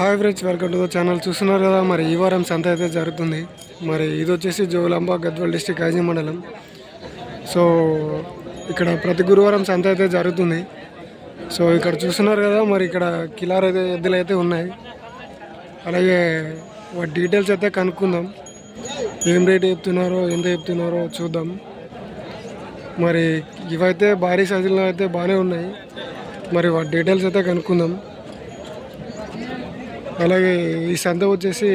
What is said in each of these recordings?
Hi friends welcome to the channel చూస్తున్నారు కదా మరి ఈ వారం సంత అయితే జరుగుతుంది. మరి ఇది వచ్చేసి జోగులాంబ గద్వాల్ డిస్టిక్ ఐజీ మండలం. సో ఇక్కడ ప్రతి గురువారం సంత అయితే జరుగుతుంది. సో ఇక్కడ చూస్తున్నారు కదా మరి ఇక్కడ కిలార్ అయితే ఎద్దులు అయితే ఉన్నాయి. అలాగే వాటి డీటెయిల్స్ అయితే కనుక్కుందాం. ఏం రేట్ చెప్తున్నారో ఎంత చెప్తున్నారో చూద్దాం. మరి ఇవైతే భారీ సైజులో అయితే బాగానే ఉన్నాయి. మరి వాటి డీటెయిల్స్ అయితే కనుక్కుందాం. అలాగే ఈ సంత వచ్చేసి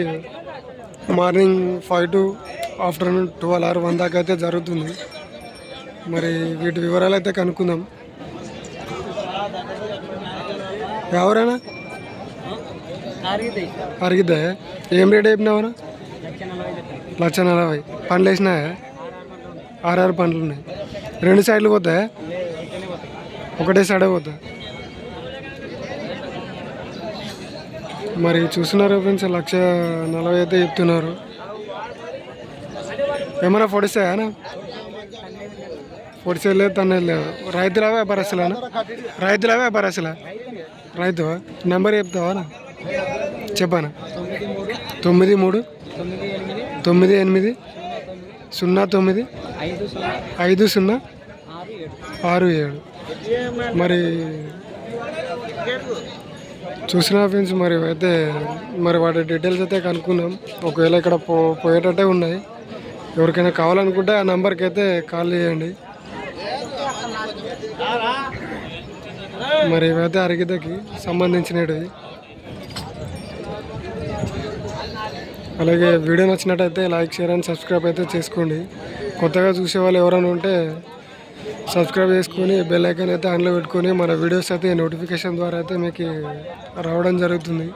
morning five to afternoon twelve or one దాకా అయితే జరుగుతుంది. మరి వీటి వివరాలు అయితే కనుక్కుందాం. ఎవరైనా అరిగిద్దా ఏం రేట్ చెప్పినావరా లక్ష నలభై. పండ్లు వేసినాయా? ఆరు పండ్లు ఉన్నాయి. రెండు సైడ్లు పోతాయా? ఒకటే సైడే పోతా మరి చూస్తున్నారు ఫ్రెండ్స్ లక్ష నలభై అయితే చెప్తున్నారు. ఏమైనా పొడిస్తాయా పొడిసే లేదు తన లేదు. రైతుల వ్యాపారస్తులేనా రైతుల వ్యాపారస్తులా? రైతు నెంబర్ చెప్తావా చెప్పానా? తొమ్మిది మూడు తొమ్మిది ఎనిమిది సున్నా తొమ్మిది ఐదు సున్నా ఆరు ఏడు. మరి చూసిన ఫ్రెండ్స్ మరి అయితే మరి వాటి డీటెయిల్స్ అయితే కనుక్కున్నాం. ఒకవేళ ఇక్కడ పో పోయేటట్టే ఉన్నాయి. ఎవరికైనా కావాలనుకుంటే ఆ నెంబర్కి అయితే కాల్ చేయండి. మరి ఇవైతే అరిగిద్దకి సంబంధించినవి. అలాగే వీడియో నచ్చినట్టయితే లైక్ షేర్ అండ్ సబ్స్క్రైబ్ అయితే చేసుకోండి. కొత్తగా చూసే వాళ్ళు ఎవరైనా ఉంటే సబ్స్క్రైబ్ చేసుకొని బెల్ ఐకాన్ అయితే ఆన్లో పెట్టుకొని మన వీడియోస్ అయితే నోటిఫికేషన్ ద్వారా అయితే మీకు రావడం జరుగుతుంది.